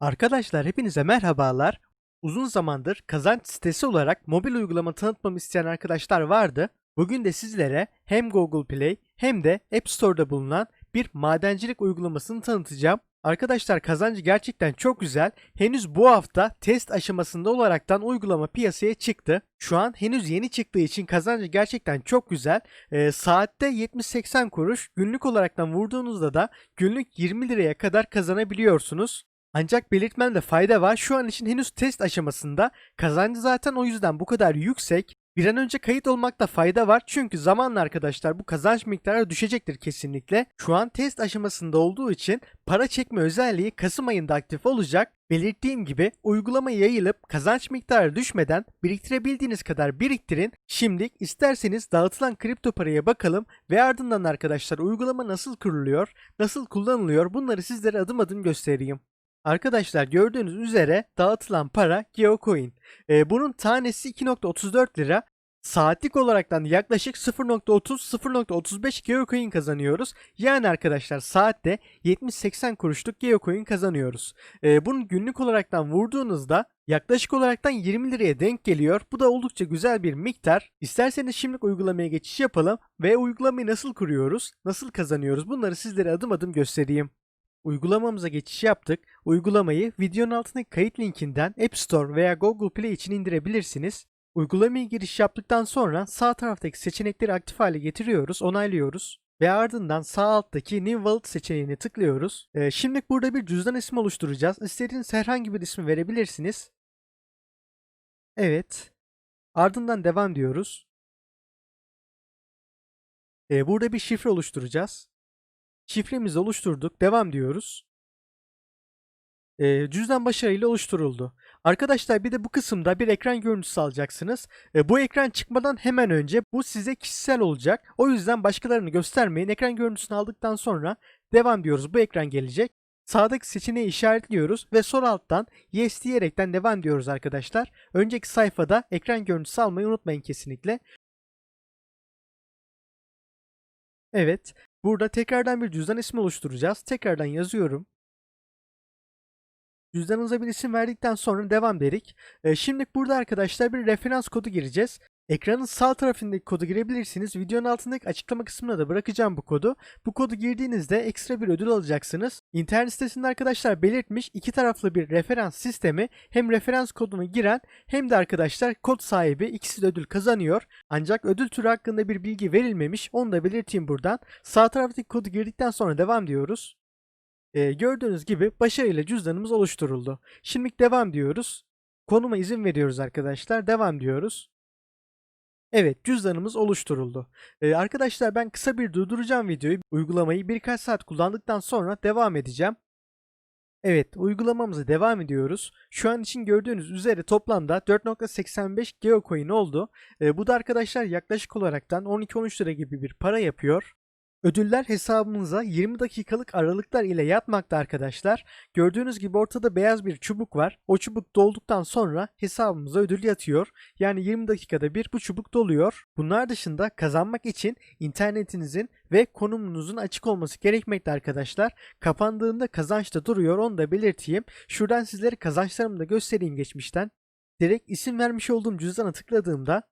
Arkadaşlar hepinize merhabalar. Uzun zamandır kazanç sitesi olarak mobil uygulama tanıtmamı isteyen arkadaşlar vardı. Bugün de sizlere hem Google Play hem de App Store'da bulunan bir madencilik uygulamasını tanıtacağım. Arkadaşlar kazancı gerçekten çok güzel. Henüz bu hafta test aşamasında olaraktan uygulama piyasaya çıktı. Şu an henüz yeni çıktığı için kazancı gerçekten çok güzel. Ee, saatte 70-80 kuruş. Günlük olaraktan vurduğunuzda da günlük 20 liraya kadar kazanabiliyorsunuz. Ancak belirtmemde fayda var. Şu an için henüz test aşamasında. Kazancı zaten o yüzden bu kadar yüksek. Bir an önce kayıt olmakta fayda var. Çünkü zamanla arkadaşlar bu kazanç miktarı düşecektir kesinlikle. Şu an test aşamasında olduğu için para çekme özelliği Kasım ayında aktif olacak. Belirttiğim gibi uygulama yayılıp kazanç miktarı düşmeden biriktirebildiğiniz kadar biriktirin. Şimdi isterseniz dağıtılan kripto paraya bakalım ve ardından arkadaşlar uygulama nasıl kuruluyor, nasıl kullanılıyor bunları sizlere adım adım göstereyim. Arkadaşlar gördüğünüz üzere dağıtılan para Geocoin. Ee, bunun tanesi 2.34 lira. Saatlik olaraktan yaklaşık 0.30-0.35 Geocoin kazanıyoruz. Yani arkadaşlar saatte 70-80 kuruşluk Geocoin kazanıyoruz. Ee, bunun günlük olaraktan vurduğunuzda yaklaşık olaraktan 20 liraya denk geliyor. Bu da oldukça güzel bir miktar. İsterseniz şimdilik uygulamaya geçiş yapalım ve uygulamayı nasıl kuruyoruz, nasıl kazanıyoruz bunları sizlere adım adım göstereyim. Uygulamamıza geçiş yaptık. Uygulamayı videonun altındaki kayıt linkinden App Store veya Google Play için indirebilirsiniz. Uygulamaya giriş yaptıktan sonra sağ taraftaki seçenekleri aktif hale getiriyoruz, onaylıyoruz. Ve ardından sağ alttaki New Wallet seçeneğine tıklıyoruz. Ee, şimdi burada bir cüzdan ismi oluşturacağız. İstediğiniz herhangi bir ismi verebilirsiniz. Evet. Ardından devam diyoruz. Ee, burada bir şifre oluşturacağız. Şifremizi oluşturduk. Devam diyoruz. Ee, cüzdan başarıyla oluşturuldu. Arkadaşlar bir de bu kısımda bir ekran görüntüsü alacaksınız. Ee, bu ekran çıkmadan hemen önce bu size kişisel olacak. O yüzden başkalarını göstermeyin. Ekran görüntüsünü aldıktan sonra devam diyoruz. Bu ekran gelecek. Sağdaki seçeneği işaretliyoruz ve sol alttan yes diyerekten devam diyoruz arkadaşlar. Önceki sayfada ekran görüntüsü almayı unutmayın kesinlikle. Evet. Burada tekrardan bir cüzdan ismi oluşturacağız. Tekrardan yazıyorum. Cüzdanınıza bir isim verdikten sonra devam dedik. Ee, şimdi burada arkadaşlar bir referans kodu gireceğiz. Ekranın sağ tarafındaki kodu girebilirsiniz. Videonun altındaki açıklama kısmına da bırakacağım bu kodu. Bu kodu girdiğinizde ekstra bir ödül alacaksınız. İnternet sitesinde arkadaşlar belirtmiş iki taraflı bir referans sistemi hem referans kodunu giren hem de arkadaşlar kod sahibi ikisi de ödül kazanıyor. Ancak ödül türü hakkında bir bilgi verilmemiş. Onu da belirteyim buradan. Sağ taraftaki kodu girdikten sonra devam diyoruz. Ee, gördüğünüz gibi başarıyla cüzdanımız oluşturuldu. Şimdi devam diyoruz. Konuma izin veriyoruz arkadaşlar. Devam diyoruz. Evet cüzdanımız oluşturuldu. Ee, arkadaşlar ben kısa bir durduracağım videoyu. Uygulamayı birkaç saat kullandıktan sonra devam edeceğim. Evet uygulamamıza devam ediyoruz. Şu an için gördüğünüz üzere toplamda 4.85 Geocoin oldu. Ee, bu da arkadaşlar yaklaşık olaraktan 12-13 lira gibi bir para yapıyor. Ödüller hesabımıza 20 dakikalık aralıklar ile yatmakta arkadaşlar. Gördüğünüz gibi ortada beyaz bir çubuk var. O çubuk dolduktan sonra hesabımıza ödül yatıyor. Yani 20 dakikada bir bu çubuk doluyor. Bunlar dışında kazanmak için internetinizin ve konumunuzun açık olması gerekmekte arkadaşlar. Kapandığında kazançta duruyor onu da belirteyim. Şuradan sizlere kazançlarımı da göstereyim geçmişten. Direkt isim vermiş olduğum cüzdana tıkladığımda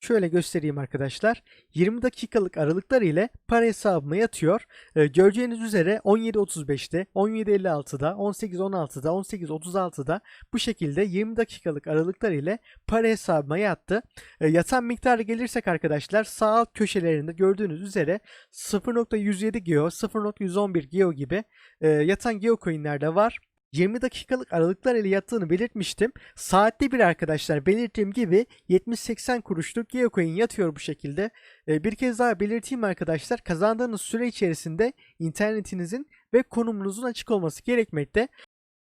Şöyle göstereyim arkadaşlar. 20 dakikalık aralıklar ile para hesabıma yatıyor. Ee, göreceğiniz üzere 17.35'te, 17.56'da, 18.16'da, 18.36'da bu şekilde 20 dakikalık aralıklar ile para hesabıma yattı. Ee, yatan miktarı gelirsek arkadaşlar sağ alt köşelerinde gördüğünüz üzere 0.107 Geo, 0.111 Geo gibi e, yatan Geo coinler de var. 20 dakikalık aralıklar ile yattığını belirtmiştim. Saatte bir arkadaşlar belirttiğim gibi 70-80 kuruşluk Geocoin yatıyor bu şekilde. Ee, bir kez daha belirteyim arkadaşlar kazandığınız süre içerisinde internetinizin ve konumunuzun açık olması gerekmekte.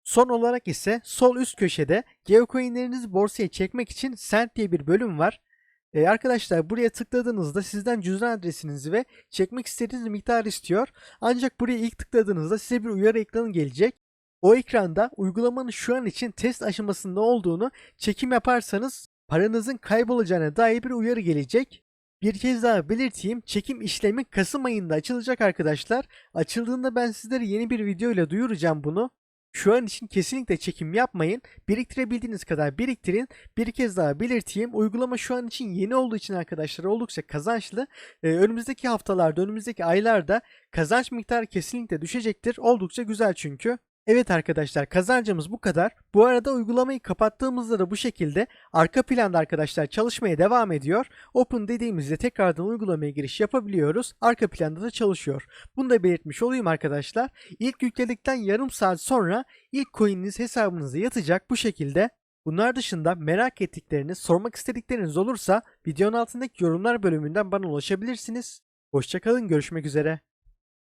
Son olarak ise sol üst köşede Geocoin'lerinizi borsaya çekmek için Send diye bir bölüm var. Ee, arkadaşlar buraya tıkladığınızda sizden cüzdan adresinizi ve çekmek istediğiniz miktar istiyor. Ancak buraya ilk tıkladığınızda size bir uyarı ekranı gelecek. O ekranda uygulamanın şu an için test aşamasında olduğunu çekim yaparsanız paranızın kaybolacağına dair bir uyarı gelecek. Bir kez daha belirteyim çekim işlemi Kasım ayında açılacak arkadaşlar. Açıldığında ben sizlere yeni bir video ile duyuracağım bunu. Şu an için kesinlikle çekim yapmayın. Biriktirebildiğiniz kadar biriktirin. Bir kez daha belirteyim. Uygulama şu an için yeni olduğu için arkadaşlar oldukça kazançlı. Ee, önümüzdeki haftalarda, önümüzdeki aylarda kazanç miktarı kesinlikle düşecektir. Oldukça güzel çünkü. Evet arkadaşlar kazancımız bu kadar. Bu arada uygulamayı kapattığımızda da bu şekilde arka planda arkadaşlar çalışmaya devam ediyor. Open dediğimizde tekrardan uygulamaya giriş yapabiliyoruz. Arka planda da çalışıyor. Bunu da belirtmiş olayım arkadaşlar. İlk yükledikten yarım saat sonra ilk coin'iniz hesabınıza yatacak bu şekilde. Bunlar dışında merak ettikleriniz, sormak istedikleriniz olursa videonun altındaki yorumlar bölümünden bana ulaşabilirsiniz. Hoşçakalın, görüşmek üzere.